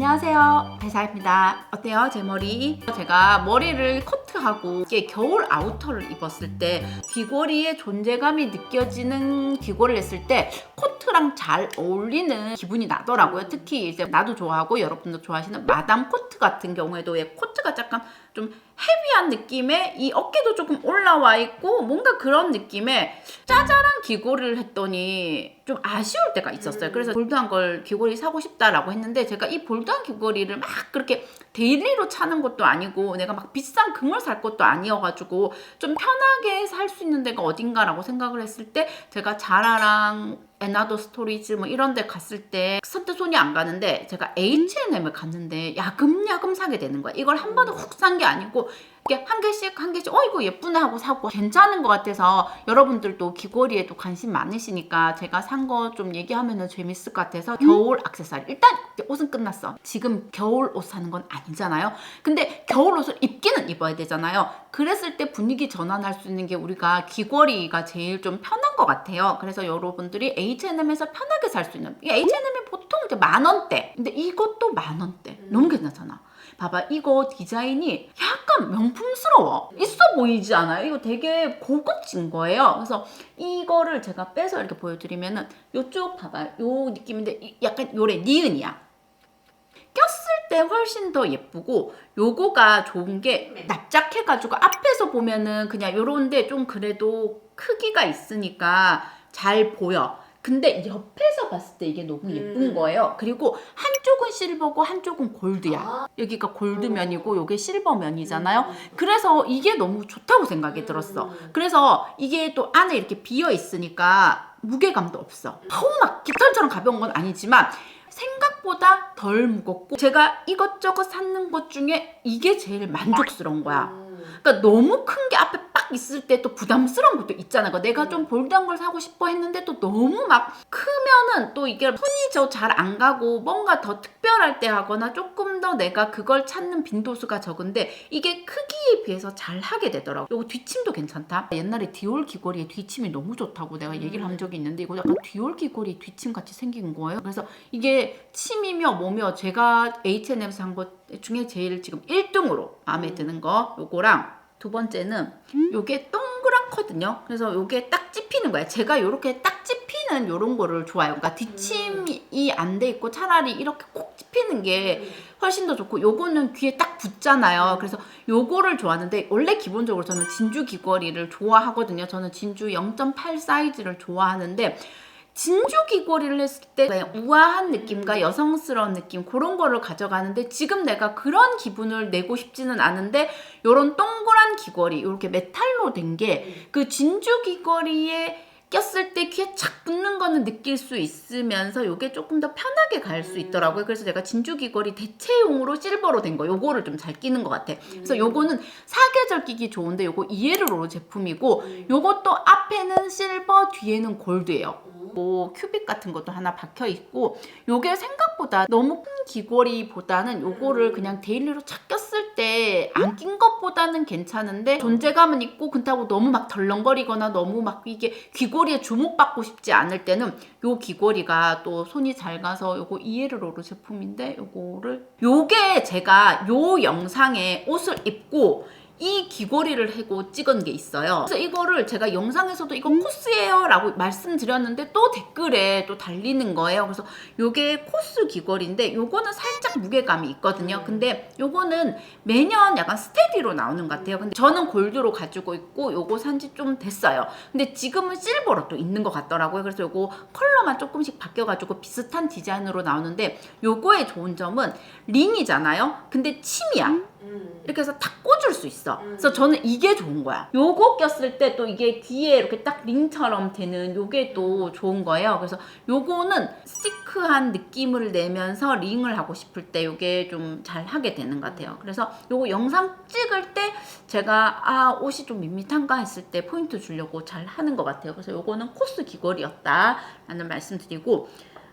안녕하세요. 배사입니다. 어때요 제 머리? 제가 머리를 커트하고 이게 겨울 아우터를 입었을 때 귀걸이의 존재감이 느껴지는 귀걸이를 했을 때 코트랑 잘 어울리는 기분이 나더라고요 특히 이제 나도 좋아하고 여러분도 좋아하시는 마담 코트 같은 경우에도 왜 코트가 약간 좀 헤비한 느낌에 이 어깨도 조금 올라와 있고 뭔가 그런 느낌의 짜잘한 귀걸이를 했더니 좀 아쉬울 때가 있었어요. 그래서 볼드한 걸 귀걸이 사고 싶다라고 했는데 제가 이 볼드한 귀걸이를 막 그렇게 데일리로 차는 것도 아니고 내가 막 비싼 금을 살 것도 아니어가지고 좀 편하게 살 수 있는 데가 어딘가라고 생각을 했을 때 제가 자라랑 에나더 스토리즈 뭐 이런 데 갔을 때 선뜻 손이 안 가는데 제가 H&M을 갔는데 야금야금 사게 되는 거야. 이걸 한 번에 훅 산 게 아니고 이렇게 한 개씩 한 개씩 어 이거 예쁘네 하고 사고 괜찮은 것 같아서 여러분들도 귀걸이에도 관심 많으시니까 제가 산 거 좀 얘기하면 은 재밌을 것 같아서 겨울 액세서리. 일단 옷은 끝났어. 지금 겨울 옷 사는 건 아니잖아요. 근데 겨울 옷을 입기는 입어야 되잖아요. 그랬을 때 분위기 전환할 수 있는 게 우리가 귀걸이가 제일 좀 편한 것 같아요. 그래서 여러분들이 에서 편하게 살 수 있는 이 H&M이 보통 이제 만 원대. 근데 이것도 만 원대. 너무 괜찮잖아. 봐봐 이거 디자인이 약간 명품스러워. 있어 보이지 않아요? 이거 되게 고급진 거예요. 그래서 이거를 제가 빼서 이렇게 보여드리면은 요쪽 봐봐. 요 느낌인데 이- 약간 요래 니은이야. 꼈을 때 훨씬 더 예쁘고 요거가 좋은 게 납작해가지고 앞에서 보면은 그냥 요런데 좀 그래도 크기가 있으니까 잘 보여 근데 옆에서 봤을 때 이게 너무 예쁜 음. 거예요 그리고 한쪽은 실버고 한쪽은 골드야 아. 여기가 골드면이고 요게 실버면이잖아요 음. 그래서 이게 너무 좋다고 생각이 들었어 음. 그래서 이게 또 안에 이렇게 비어 있으니까 무게감도 없어. 너무 막 깃털처럼 가벼운 건 아니지만 생각보다 덜 무겁고 제가 이것저것 샀는 것 중에 이게 제일 만족스러운 거야. 음. 그러니까 너무 큰 게 앞에 딱 있을 때 또 부담스러운 것도 있잖아. 그러니까 내가 좀 볼드한 걸 사고 싶어 했는데 또 너무 막 크면은 또 이게 손이 저 잘 안 가고 뭔가 더 특별할 때 하거나 조금 더 내가 그걸 찾는 빈도수가 적은데 이게 크기에 비해서 잘 하게 되더라고. 요거 뒷침도 괜찮다. 옛날에 디올 귀걸이의 뒷침이 너무 좋다고 내가 얘기를 한 적이 있는데 이거 약간 디올 귀걸이 뒷침 같이 생긴 거예요. 그래서 이게 침이며 뭐며 제가 H&M 산것 중에 제일 지금 1등으로 마음에 드는 거 요거랑 두 번째는 요게 동그랗거든요. 그래서 요게 딱 찝히는 거야. 제가 요렇게 딱 찝히는 요런 거를 좋아해요. 그러니까 뒷침이 안 돼 있고 차라리 이렇게 콕 찝히는 게 훨씬 더 좋고 요거는 귀에 딱 붙잖아요. 그래서 요거를 좋아하는데 원래 기본적으로 저는 진주 귀걸이를 좋아하거든요. 저는 진주 0.8 사이즈를 좋아하는데 진주 귀걸이를 했을 때 우아한 느낌과 여성스러운 느낌 그런 거를 가져가는데 지금 내가 그런 기분을 내고 싶지는 않은데 요런 동그란 귀걸이 이렇게 메탈로 된 게 그 진주 귀걸이에 꼈을 때 귀에 착 붙는 거는 느낄 수 있으면서 요게 조금 더 편하게 갈 수 있더라고요. 그래서 제가 진주 귀걸이 대체용으로 실버로 된 거 요거를 좀 잘 끼는 것 같아. 그래서 요거는 사계절 끼기 좋은데 요거 이에르로 제품이고 요것도 앞에는 실버 뒤에는 골드예요. 뭐 큐빅 같은 것도 하나 박혀 있고 요게 생각보다 너무 큰 귀걸이보다는 요거를 그냥 데일리로 착 꼈을 때 안 낀 것보다는 괜찮은데 존재감은 있고 그렇다고 너무 막 덜렁거리거나 너무 막 이게 귀걸이에 주목받고 싶지 않을 때는 요 귀걸이가 또 손이 잘 가서 요거 이에르로르 제품인데 요거를 요게 제가 요 영상에 옷을 입고 이 귀걸이를 하고 찍은 게 있어요. 그래서 이거를 제가 영상에서도 이거 코스예요 라고 말씀드렸는데 또 댓글에 또 달리는 거예요. 그래서 요게 코스 귀걸이인데 요거는 살짝 무게감이 있거든요. 근데 요거는 매년 약간 스테디로 나오는 것 같아요. 근데 저는 골드로 가지고 있고 요거 산지 좀 됐어요. 근데 지금은 실버로 또 있는 것 같더라고요. 그래서 요거 컬러만 조금씩 바뀌어가지고 비슷한 디자인으로 나오는데 요거의 좋은 점은 링이잖아요. 근데 침이야. 음. 이렇게 해서 탁 꽂을 수 있어. 음. 그래서 저는 이게 좋은 거야. 요거 꼈을 때 또 이게 귀에 이렇게 딱 링처럼 되는 요게 또 좋은 거예요. 그래서 요거는 스티크한 느낌을 내면서 링을 하고 싶을 때 요게 좀 잘 하게 되는 것 같아요. 그래서 요거 영상 찍을 때 제가 아 옷이 좀 밋밋한가 했을 때 포인트 주려고 잘 하는 것 같아요. 그래서 요거는 코스 귀걸이였다라는 말씀드리고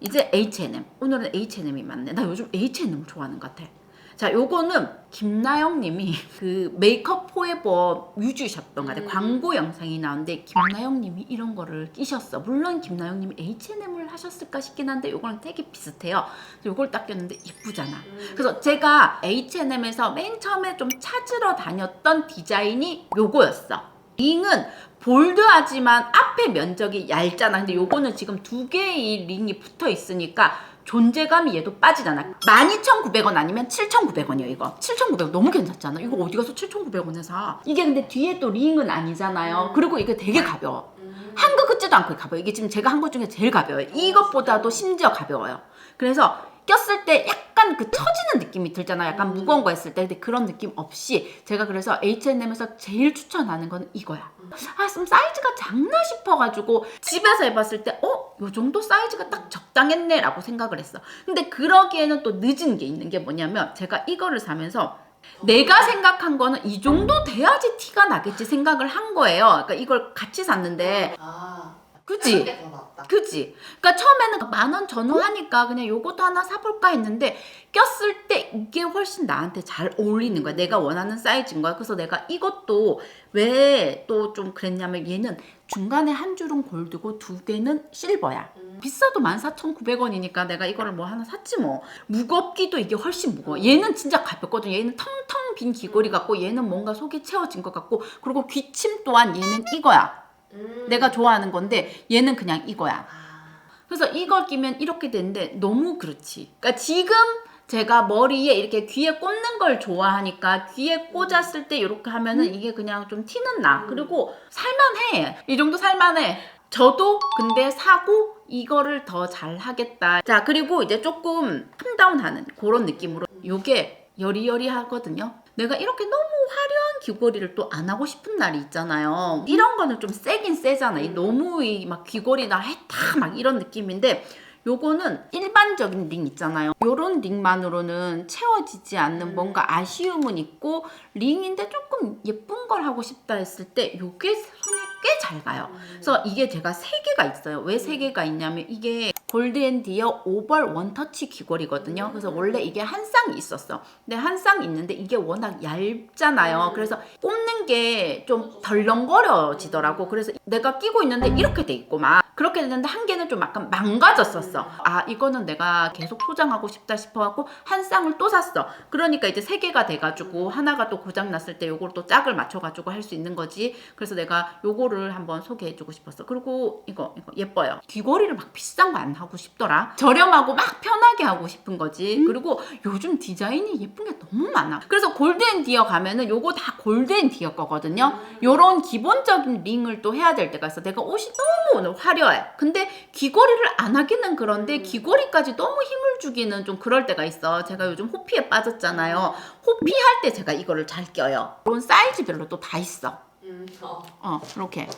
이제 H&M. 오늘은 H&M이 맞네. 나 요즘 H&M 좋아하는 것 같아. 자, 요거는 김나영 님이 그 메이크업 포에버 뮤즈셨던 것 같아요. 음. 광고 영상이 나오는데 김나영 님이 이런 거를 끼셨어. 물론 김나영 님이 H&M을 하셨을까 싶긴 한데 요거랑 되게 비슷해요. 그래서 요걸 딱 꼈는데 예쁘잖아. 음. 그래서 제가 H&M에서 맨 처음에 좀 찾으러 다녔던 디자인이 요거였어. 링은 볼드하지만 앞에 면적이 얇잖아. 근데 요거는 지금 두 개의 링이 붙어 있으니까 존재감이 얘도 빠지잖아. 12,900원 아니면 7,900원이야, 이거. 7,900원 너무 괜찮잖아. 이거 어디 가서 7,900원에 사. 이게 근데 뒤에 또 링은 아니잖아요. 그리고 이게 되게 가벼워. 음. 한것 같지도 않고 가벼워. 이게 지금 제가 한 것 중에 제일 가벼워요. 이것보다도 심지어 가벼워요. 그래서 꼈을 때 약간 그 처지는 느낌이 들잖아요. 약간 음. 무거운 거 했을 때. 근데 그런 느낌 없이 제가 그래서 H&M에서 제일 추천하는 거는 이거야. 아, 좀 사이즈가 작나 싶어가지고 집에서 해봤을 때, 어? 요 정도 사이즈가 딱 적당했네 라고 생각을 했어. 근데 그러기에는 또 늦은 게 있는 게 뭐냐면 제가 이거를 사면서 내가 생각한 거는 이 정도 돼야지 티가 나겠지 생각을 한 거예요. 그러니까 이걸 같이 샀는데, 아. 그지? 게더 낫다. 그지? 그러니까 처음에는 만 원 전후하니까 그냥 요것도 하나 사볼까 했는데 꼈을 때 이게 훨씬 나한테 잘 어울리는 거야. 내가 원하는 사이즈인 거야. 그래서 내가 이것도 왜 또 좀 그랬냐면 얘는 중간에 한 줄은 골드고 두 개는 실버야. 음. 비싸도 14,900원이니까 내가 이거를 뭐 하나 샀지 뭐. 무겁기도 이게 훨씬 무거워. 얘는 진짜 가볍거든. 얘는 텅텅 빈 귀걸이 같고 얘는 뭔가 속이 채워진 것 같고 그리고 귀침 또한 얘는 이거야. 음. 내가 좋아하는 건데 얘는 그냥 이거야. 아. 그래서 이걸 끼면 이렇게 되는데 너무 그렇지. 그러니까 지금 제가 머리에 이렇게 귀에 꽂는 걸 좋아하니까 귀에 꽂았을 때 이렇게 하면은 이게 그냥 좀 티는 나. 음. 그리고 살만해. 이 정도 살만해. 저도 근데 사고 이거를 더 잘 하겠다. 자, 그리고 이제 조금 캄다운하는 그런 느낌으로 요게 여리여리하거든요. 내가 이렇게 너무 화려한 귀걸이를 또 안 하고 싶은 날이 있잖아요. 이런 거는 좀 세긴 세잖아. 이 너무 이 막 귀걸이나 했다 막 이런 느낌인데 요거는 일반적인 링 있잖아요. 요런 링만으로는 채워지지 않는 음. 뭔가 아쉬움은 있고 링인데 조금 예쁜 걸 하고 싶다 했을 때 요게 꽤 잘 가요. 음. 그래서 이게 제가 세 개가 있어요. 왜 세 개가 있냐면 이게 골드앤디어 오벌 원터치 귀걸이거든요. 그래서 원래 이게 한 쌍이 있었어. 근데 한 쌍 있는데 이게 워낙 얇잖아요. 음. 그래서 꼽는 게 좀 덜렁거려지더라고. 그래서 내가 끼고 있는데 이렇게 돼 있고 막 그렇게 됐는데 한 개는 좀 약간 망가졌었어. 아 이거는 내가 계속 소장하고 싶다 싶어갖고 한 쌍을 또 샀어. 그러니까 이제 세 개가 돼가지고 하나가 또 고장 났을 때 요걸 또 짝을 맞춰가지고 할 수 있는 거지. 그래서 내가 요거를 한번 소개해주고 싶었어. 그리고 이거 이거 예뻐요. 귀걸이를 막 비싼 거 안 하고 싶더라. 저렴하고 막 편 하게 하고 싶은 거지. 그리고 요즘 디자인이 예쁜 게 너무 많아. 그래서 골드앤디어 가면은 요거 다 골드앤디어 거거든요. 요런 기본적인 링을 또 해야 될 때가 있어. 내가 옷이 너무 오늘 화려해. 근데 귀걸이를 안 하기는 그런데 귀걸이까지 너무 힘을 주기는 좀 그럴 때가 있어. 제가 요즘 호피에 빠졌잖아요. 호피 할 때 제가 이거를 잘 껴요. 이런 사이즈별로 또 다 있어. 음. 어. 어, 이렇게.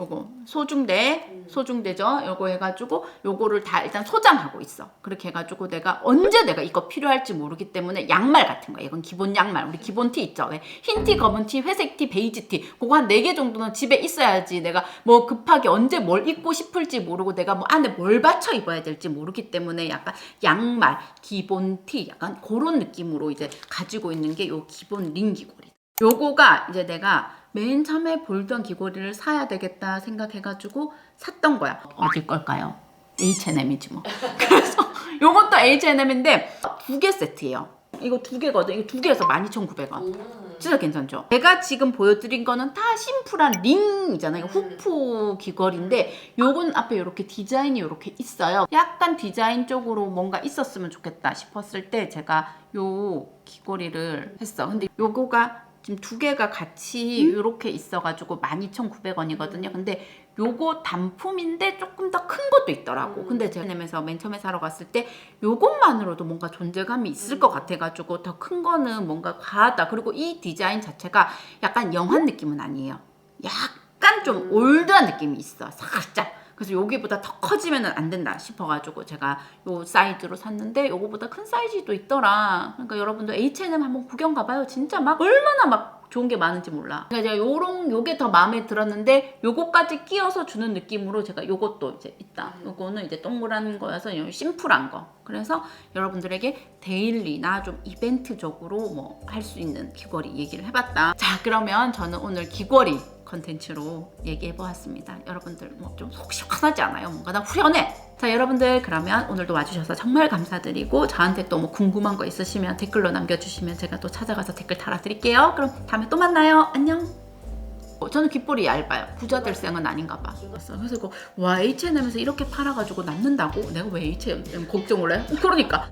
요거 소중대, 음. 소중대죠. 요거 해가지고 요거를 다 일단 소장하고 있어. 그렇게 해가지고 내가 언제 내가 이거 필요할지 모르기 때문에 양말 같은 거야. 이건 기본 양말. 우리 기본 티 있죠. 왜 흰 티, 검은 티, 회색 티, 베이지 티. 그거 한 네 개 정도는 집에 있어야지. 내가 뭐 급하게 언제 뭘 입고 싶을지 모르고 내가 뭐 안에 뭘 받쳐 입어야 될지 모르기 때문에 약간 양말, 기본 티, 약간 그런 느낌으로 이제 가지고 있는 게 요 기본 링 귀걸이. 요거가 이제 내가 맨 처음에 볼던 귀걸이를 사야 되겠다 생각해가지고 샀던 거야. 어디 걸까요? H&M이지 뭐. 그래서 요것도 H&M인데 두 개 세트예요. 이거 두 개거든. 이거 두 개에서 12,900원. 음. 진짜 괜찮죠? 제가 지금 보여드린 거는 다 심플한 링이잖아요. 음. 후프 귀걸이인데 요건 앞에 이렇게 디자인이 이렇게 있어요. 약간 디자인 쪽으로 뭔가 있었으면 좋겠다 싶었을 때 제가 요 귀걸이를 했어. 근데 요거가 지금 두 개가 같이 음? 이렇게 있어가지고 12,900원이거든요. 근데 요거 단품인데 조금 더 큰 것도 있더라고. 음. 근데 제가 nem에서 맨 처음에 사러 갔을 때 요것만으로도 뭔가 존재감이 있을 음. 것 같아가지고 더 큰 거는 뭔가 과하다. 그리고 이 디자인 자체가 약간 영한 느낌은 아니에요. 약간 좀 음. 올드한 느낌이 있어. 살짝. 그래서 여기보다 더 커지면 안 된다 싶어가지고 제가 요 사이즈로 샀는데 요거보다 큰 사이즈도 있더라. 그러니까 여러분도 H&M 한번 구경 가봐요. 진짜 막 얼마나 막 좋은 게 많은지 몰라. 그러니까 제가 요런 요게 더 마음에 들었는데 요거까지 끼워서 주는 느낌으로 제가 요것도 이제 있다. 요거는 이제 동그란 거여서 요 심플한 거. 그래서 여러분들에게 데일리나 좀 이벤트적으로 뭐 할 수 있는 귀걸이 얘기를 해봤다. 자 그러면 저는 오늘 귀걸이 컨텐츠로 얘기해 보았습니다. 여러분들 뭐 좀 속 시원하지 않아요? 뭔가 나 후련해. 자 여러분들 그러면 오늘도 와주셔서 정말 감사드리고 저한테 또 뭐 궁금한 거 있으시면 댓글로 남겨주시면 제가 또 찾아가서 댓글 달아드릴게요. 그럼 다음에 또 만나요. 안녕. 어, 저는 귓볼이 얇아요. 부자들 생은 아닌가 봐. 그래서 와 H&M에서 이렇게 팔아가지고 남는다고? 내가 왜 H&M 걱정을 해? 그러니까